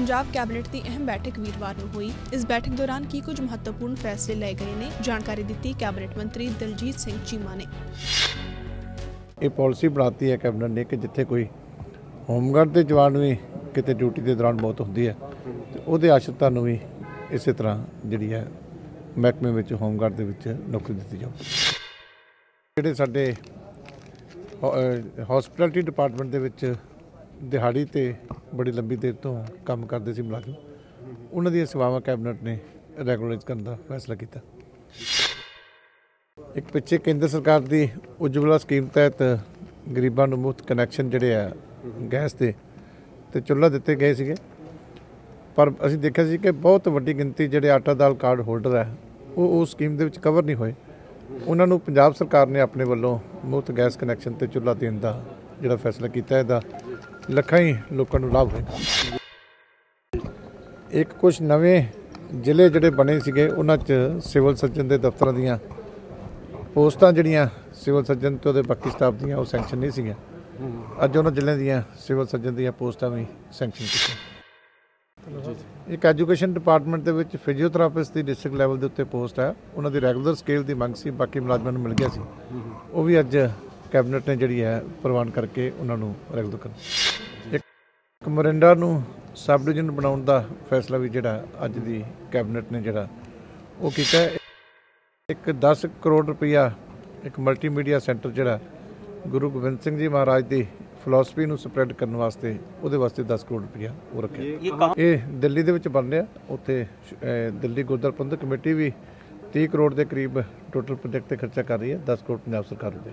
Punjab cabinet ਦੀ ਅਹਿਮ ਬੈਠਕ ਵੀਰਵਾਰ ਨੂੰ ਹੋਈ। ਇਸ ਬੈਠਕ ਦੌਰਾਨ ਕੀ ਕੁਝ ਮਹੱਤਵਪੂਰਨ ਫੈਸਲੇ ਲਏ ਗਏ ਨੇ, ਜਾਣਕਾਰੀ ਦਿੱਤੀ ਕੈਬਨਿਟ ਮੰਤਰੀ ਦਲਜੀਤ ਸਿੰਘ ਚੀਮਾ ਨੇ। ਇਹ ਪਾਲਿਸੀ ਬਣਾਤੀ ਹੈ ਕੈਬਨਿਟ ਨੇ ਕਿ ਜਿੱਥੇ ਕੋਈ ਹੋਮਗਾਰਡ ਦੇ ਜਵਾਨ ਵੀ ਕਿਤੇ ਡਿਊਟੀ ਦੇ ਦੌਰਾਨ ਮੌਤ ਹੁੰਦੀ ਹੈ, ਤੇ ਉਹਦੇ ਆਸ਼ਰਿਤਾਂ ਨੂੰ ਵੀ ਇਸੇ ਤਰ੍ਹਾਂ ਜਿਹੜੀ ਹੈ ਮਹਿਕਮੇ ਵਿੱਚ ਹੋਮਗਾਰਡ ਦੇ ਵਿੱਚ ਨੌਕਰੀ ਦਿੱਤੀ ਜਾਊ। ਜਿਹੜੇ ਸਾਡੇ ਹਸਪੀਟੈਲਿਟੀ ਡਿਪਾਰਟਮੈਂਟ ਦੇ ਵਿੱਚ ਦਿਹਾੜੀ ਤੇ ਬੜੀ ਲੰਬੀ ਦੇਰ ਤੋਂ ਕੰਮ ਕਰਦੇ ਸੀ ਮੁਲਾਜ਼ਮ। ਉਹਨਾਂ ਦੀਆਂ ਸੇਵਾਵਾਂ ਕੈਬਨਿਟ ਨੇ ਰੈਗੂਲਰਾਈਜ਼ ਕਰਨ ਦਾ ਫੈਸਲਾ ਕੀਤਾ। ਇੱਕ ਪਿੱਛੇ ਕੇਂਦਰ ਸਰਕਾਰ ਦੀ ਉਜਵਲਾ ਸਕੀਮ ਤਹਿਤ ਗਰੀਬਾਂ ਨੂੰ ਮੁਫਤ ਕਨੈਕਸ਼ਨ ਜਿਹੜੇ ਆ, ਗੈਸ ਦੇ ਤੇ ਚੁੱਲ੍ਹਾ ਦਿੱਤੇ ਗਏ ਸੀਗੇ। ਪਰ ਅਸੀਂ ਦੇਖਿਆ ਸੀ ਕਿ ਬਹੁਤ ਵੱਡੀ ਗਿਣਤੀ ਜਿਹੜੇ ਆਟਾ ਦਾਲ ਕਾਰਡ ਹੋਲਡਰ ਹੈ ਉਹ ਉਸ ਸਕੀਮ ਦੇ ਵਿੱਚ ਕਵਰ ਨਹੀਂ ਹੋਏ। ਉਹਨਾਂ ਨੂੰ ਪੰਜਾਬ ਸਰਕਾਰ ਨੇ ਆਪਣੇ ਵੱਲੋਂ ਮੁਫਤ ਗੈਸ ਕਨੈਕਸ਼ਨ ਤੇ ਚੁੱਲ੍ਹਾ ਦੇਣ ਦਾ ਜਿਹੜਾ ਫੈਸਲਾ ਕੀਤਾ ਇਹਦਾ ਲੱਖਾਂ ਹੀ ਲੋਕਾਂ ਨੂੰ ਲਾਭ ਹੋਏਗਾ। ਇੱਕ ਕੁਝ ਨਵੇਂ ਜ਼ਿਲ੍ਹੇ ਜਿਹੜੇ ਬਣੇ ਸੀਗੇ, ਉਹਨਾਂ 'ਚ ਸਿਵਲ ਸਰਜਨ ਦੇ ਦਫ਼ਤਰਾਂ ਦੀਆਂ ਪੋਸਟਾਂ ਜਿਹੜੀਆਂ ਸਿਵਲ ਸਰਜਨ ਤੇ ਉਹਦੇ ਬਾਕੀ ਸਟਾਫ ਦੀਆਂ, ਉਹ ਸੈਂਕਸ਼ਨ ਨਹੀਂ ਸੀਗੀਆਂ। ਅੱਜ ਉਹਨਾਂ ਜ਼ਿਲ੍ਹਿਆਂ ਦੀਆਂ ਸਿਵਲ ਸਰਜਨ ਦੀਆਂ ਪੋਸਟਾਂ ਵੀ ਸੈਂਕਸ਼ਨ ਕੀਤੀਆਂ। ਇੱਕ ਐਜੂਕੇਸ਼ਨ ਡਿਪਾਰਟਮੈਂਟ ਦੇ ਵਿੱਚ ਫਿਜ਼ੀਓਥੈਰੇਪਿਸਟ ਦੀ ਡਿਸਟ੍ਰਿਕਟ ਲੈਵਲ ਦੇ ਉੱਤੇ ਪੋਸਟ ਹੈ। ਉਹਨਾਂ ਦੀ ਰੈਗੂਲਰ ਸਕੇਲ ਦੀ ਮੰਗ ਸੀ, ਬਾਕੀ ਮੁਲਾਜ਼ਮਾਂ ਨੂੰ ਮਿਲ ਗਿਆ ਸੀ। ਉਹ ਵੀ ਅੱਜ ਕੈਬਨਿਟ ਨੇ ਜਿਹੜੀ ਹੈ ਪ੍ਰਵਾਨ ਕਰਕੇ ਉਹਨਾਂ ਨੂੰ ਰੈਗੂਲਰ ਕਰ ਇੱਕ ਮਰਿੰਡਾ ਨੂੰ ਸਬ ਡਿਵੀਜ਼ਨ ਬਣਾਉਣ ਦਾ ਫੈਸਲਾ ਵੀ ਜਿਹੜਾ ਅੱਜ ਦੀ ਕੈਬਨਿਟ ਨੇ ਜਿਹੜਾ ਉਹ ਕੀਤਾ। ਇੱਕ 10 ਕਰੋੜ ਰੁਪਇਆ ਇੱਕ ਮਲਟੀਮੀਡੀਆ ਸੈਂਟਰ ਜਿਹੜਾ ਗੁਰੂ ਗੋਬਿੰਦ ਸਿੰਘ ਜੀ ਮਹਾਰਾਜ ਦੀ ਫਿਲਾਸਫੀ ਨੂੰ ਸਪਰੈਡ ਕਰਨ ਵਾਸਤੇ ਉਹਦੇ ਵਾਸਤੇ 10 ਕਰੋੜ ਰੁਪਇਆ ਉਹ ਰੱਖਿਆ। ਇਹ ਦਿੱਲੀ ਦੇ ਵਿੱਚ ਬਣ ਰਿਹਾ। ਉੱਥੇ ਦਿੱਲੀ ਗੁਰਦੁਆਰਾ ਪ੍ਰਬੰਧਕ ਕਮੇਟੀ ਵੀ 30 ਕਰੋੜ ਦੇ ਕਰੀਬ ਟੋਟਲ ਪ੍ਰੋਜੈਕਟ ਤੇ ਖਰਚਾ ਕਰ ਰਹੀ ਹੈ। 10 ਕਰੋੜ ਪੰਜਾਬ ਸਰਕਾਰ ਦੇ।